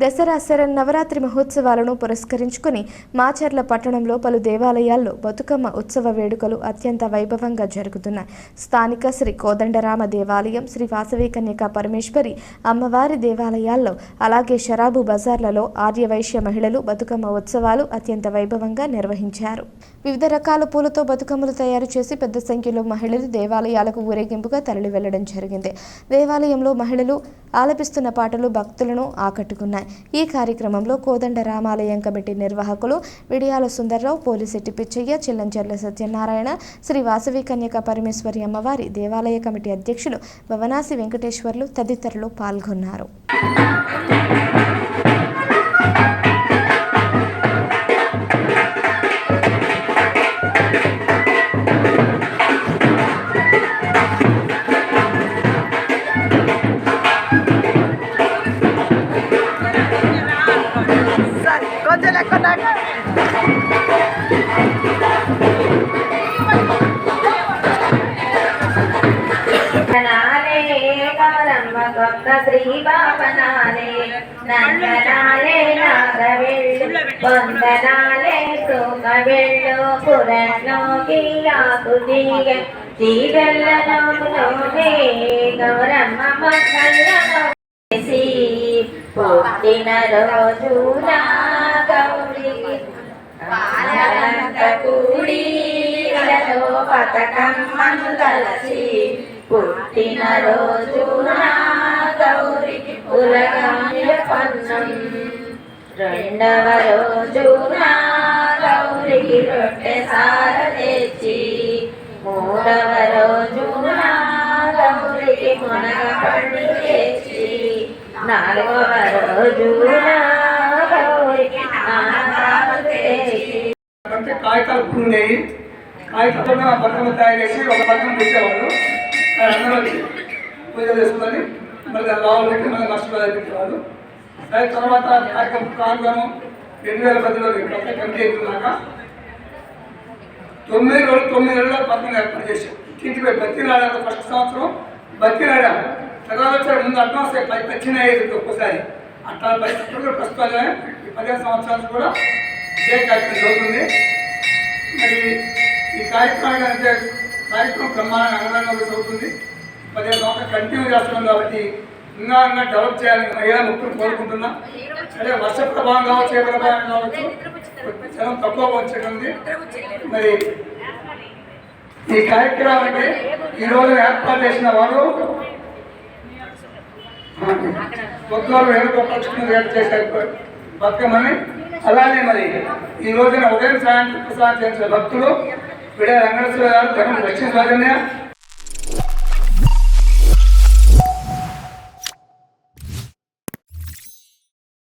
దసరా శరన్నవరాత్రి మహోత్సవాలను పురస్కరించుకుని మాచర్ల పట్టణంలో పలు దేవాలయాల్లో బతుకమ్మ ఉత్సవ వేడుకలు అత్యంత వైభవంగా జరుగుతున్నాయి. స్థానిక శ్రీ కోదండరామ దేవాలయం శ్రీ వాసవి కన్యక పరమేశ్వరి అమ్మవారి దేవాలయాల్లో అలాగే షరాబు బజార్లలో ఆర్యవైశ్య మహిళలు బతుకమ్మ ఉత్సవాలు అత్యంత వైభవంగా నిర్వహించారు. వివిధ రకాల పూలతో బతుకమ్మలు తయారు చేసి పెద్ద సంఖ్యలో మహిళలు దేవాలయాలకు ఊరేగింపుగా తరలి వెళ్ళడం జరిగింది. దేవాలయంలో మహిళలు ఆలపిస్తున్న పాటలు భక్తులను ఆకట్టుకున్నాయి. ఈ కార్యక్రమంలో కోదండ రామాలయం కమిటీ నిర్వాహకులు విడియాల సుందర్రావు పోలిశెట్టి పిచ్చయ్య చిల్లంచెర్ల సత్యనారాయణ శ్రీ వాసవి కన్యక పరమేశ్వరి అమ్మవారి దేవాలయ కమిటీ అధ్యక్షులు భవనాసి వెంకటేశ్వర్లు తదితరులు పాల్గొన్నారు. కొంచెం లెక్క నాకు శ్రీ నందనాలే నాగవెళ్ళు వందనాలే సోమవెళ్ళు పురంలో గౌరమ్మ పుట్టిన రోజున నా గౌరికి పాలంత కూడి ఇళ్ళలో కలిసి పుట్టిన రోజున నా గౌరికి పులగామిల పన్నం రెండవ రోజున నా గౌరికి రొట్టె సార తెచ్చి మూడవ రోజున నా గౌరికి మునగ పండుగ నాలుగవ రోజు కాగితాలు ఉండేవి కాగితాలతో బతుకమ్మ తయారు చేసి ఒక బతుకమ్మ పెట్టేవాళ్ళు. అందరూ పూజ చేసుకొని మళ్ళీ దాన్ని లావులు పెట్టి మళ్ళీ నష్టపదాలు పెట్టేవాళ్ళు దాని తర్వాత కార్యక్రమం ప్రాంగణం రెండు వేల పదిలో కొత్త కమిటీ అయిపోయినాక తొమ్మిది రోజులు తొమ్మిది నెలల బతుకమ్మ ఏర్పాటు చేశాం ఇంటిపై బతికినాడాక ఫస్ట్ సంవత్సరం. బతికినాడా తర్వాత వచ్చారు ముందు అడ్వాన్స్ పై పచ్చిన ఒక్కసారి. అట్లా పరిస్థితులు కూడా ప్రస్తుతంగా ఈ పదిహేను సంవత్సరాలు కూడా ఇదే కార్యక్రమం జరుగుతుంది. మరి ఈ కార్యక్రమం అంటే కార్యక్రమం బ్రహ్మాండంగా అంగరంగంగా జరుగుతుంది. పదిహేను సంవత్సరాలు కంటిన్యూ చేస్తున్నాం కాబట్టి ఇంకా ఇంకా డెవలప్ చేయాలని మహిళా ముఖ్యం కోరుకుంటున్నా. అదే వర్ష ప్రభావం కావచ్చు ఏ ప్రభావం కావచ్చు జనం తక్కువ వచ్చేటుంది మరి ఈ కార్యక్రమానికి ఈ రోజు ఏర్పాటు చేసిన వాళ్ళు ఒక్కరు వేణుగోపాలకృష్ణ గారు చేశారు బతుకమ్మని అలానే మరి ఈ రోజున ఉదయం సాయంత్రం ప్రసాదం చేసిన భక్తులు విడే రంగేశ్వర గారు ధనం లక్ష్మీ స్వాగన్య